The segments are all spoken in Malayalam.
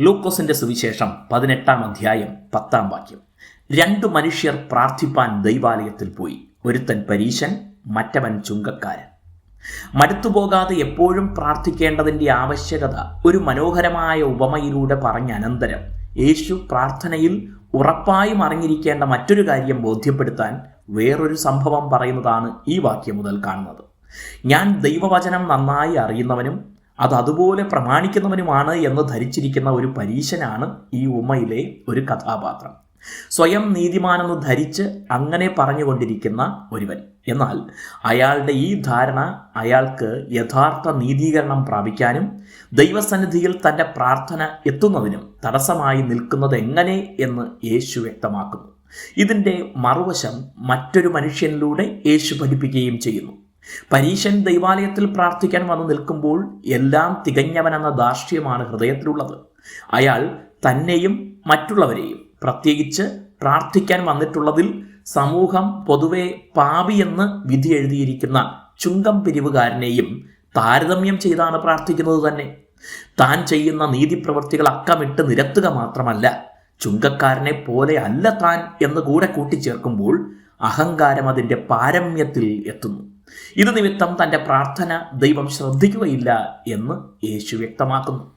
ലൂക്കോസിന്റെ സുവിശേഷം പതിനെട്ടാം അധ്യായം പത്താം വാക്യം. രണ്ടു മനുഷ്യർ പ്രാർത്ഥിപ്പാൻ ദൈവാലയത്തിൽ പോയി. ഒരുത്തൻ പരീശൻ മറ്റവൻ ചുങ്കക്കാരൻ. മടുത്തുപോകാതെ എപ്പോഴും പ്രാർത്ഥിക്കേണ്ടതിന്റെ ആവശ്യകത ഒരു മനോഹരമായ ഉപമയിലൂടെ പറഞ്ഞ അനന്തരം യേശു പ്രാർത്ഥനയിൽ ഉറപ്പായും അറിഞ്ഞിരിക്കേണ്ട മറ്റൊരു കാര്യം ബോധ്യപ്പെടുത്താൻ വേറൊരു സംഭവം പറയുന്നതാണ് ഈ വാക്യം മുതൽ കാണുന്നത്. ഞാൻ ദൈവവചനം നന്നായി അറിയുന്നവനും അത് അതുപോലെ പ്രമാണിക്കുന്നവനുമാണ് എന്ന് ധരിച്ചിരിക്കുന്ന ഒരു പരീശനാണ് ഈ ഉമയിലെ ഒരു കഥാപാത്രം. സ്വയം നീതിമാനെന്ന് ധരിച്ച് അങ്ങനെ പറഞ്ഞുകൊണ്ടിരിക്കുന്ന ഒരുവൻ. എന്നാൽ അയാളുടെ ഈ ധാരണ അയാൾക്ക് യഥാർത്ഥ നീതീകരണം പ്രാപിക്കാനും ദൈവസന്നിധിയിൽ തന്റെ പ്രാർത്ഥന എത്തുന്നതിനും തടസ്സമായി നിൽക്കുന്നത് എങ്ങനെ എന്ന് യേശു വ്യക്തമാക്കുന്നു. ഇതിന്റെ മറുവശം മറ്റൊരു മനുഷ്യനിലൂടെ യേശു പഠിപ്പിക്കുകയും ചെയ്യുന്നു. പരീശൻ ദൈവാലയത്തിൽ പ്രാർത്ഥിക്കാൻ വന്നു നിൽക്കുമ്പോൾ എല്ലാം തികഞ്ഞവനെന്ന ധാർഷ്ട്യമാണ് ഹൃദയത്തിലുള്ളത്. അയാൾ തന്നെയും മറ്റുള്ളവരെയും പ്രത്യേകിച്ച് പ്രാർത്ഥിക്കാൻ വന്നിട്ടുള്ളതിൽ സമൂഹം പൊതുവെ പാപിയെന്ന് വിധി എഴുതിയിരിക്കുന്ന ചുങ്കം പിരിവുകാരനെയും താരതമ്യം ചെയ്താണ് പ്രാർത്ഥിക്കുന്നത് തന്നെ. താൻ ചെയ്യുന്ന നീതിപ്രവൃത്തികൾ അക്കമിട്ട് നിരത്തുക മാത്രമല്ല ചുങ്കക്കാരനെ പോലെ അല്ല താൻ എന്ന് കൂടെ കൂട്ടിച്ചേർക്കുമ്പോൾ അഹങ്കാരം അതിന്റെ പാരമ്യത്തിൽ എത്തുന്നു. ഇത് നിമിത്തം തന്റെ പ്രാർത്ഥന ദൈവം ശ്രദ്ധിക്കുകയില്ല എന്ന് യേശു വ്യക്തമാക്കുന്നു.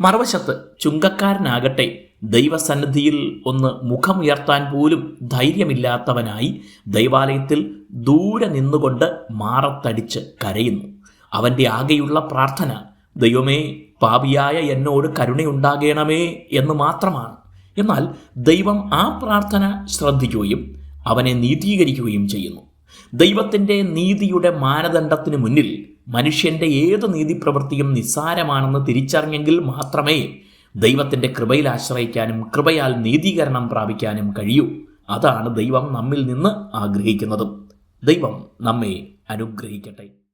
മറുവശത്ത് ചുങ്കക്കാരനാകട്ടെ ദൈവസന്നിധിയിൽ ഒന്ന് മുഖമുയർത്താൻ പോലും ധൈര്യമില്ലാത്തവനായി ദൈവാലയത്തിൽ ദൂരെ നിന്നുകൊണ്ട് മാറത്തടിച്ച് കരയുന്നു. അവന്റെ ആകെയുള്ള പ്രാർത്ഥന ദൈവമേ പാപിയായ എന്നോട് കരുണയുണ്ടാകണമേ എന്ന് മാത്രമാണ്. എന്നാൽ ദൈവം ആ പ്രാർത്ഥന ശ്രദ്ധിക്കുകയും അവനെ നീതീകരിക്കുകയും ചെയ്യുന്നു. ദൈവത്തിന്റെ നീതിയുടെ മാനദണ്ഡത്തിന് മുന്നിൽ മനുഷ്യന്റെ ഏത് നീതിപ്രവൃത്തിയും നിസ്സാരമാണെന്ന് തിരിച്ചറിഞ്ഞെങ്കിൽ മാത്രമേ ദൈവത്തിന്റെ കൃപയിൽ ആശ്രയിക്കാനും കൃപയാൽ നീതീകരണം പ്രാപിക്കാനും കഴിയൂ. അതാണ് ദൈവം നമ്മിൽ നിന്ന് ആഗ്രഹിക്കുന്നതും. ദൈവം നമ്മെ അനുഗ്രഹിക്കട്ടെ.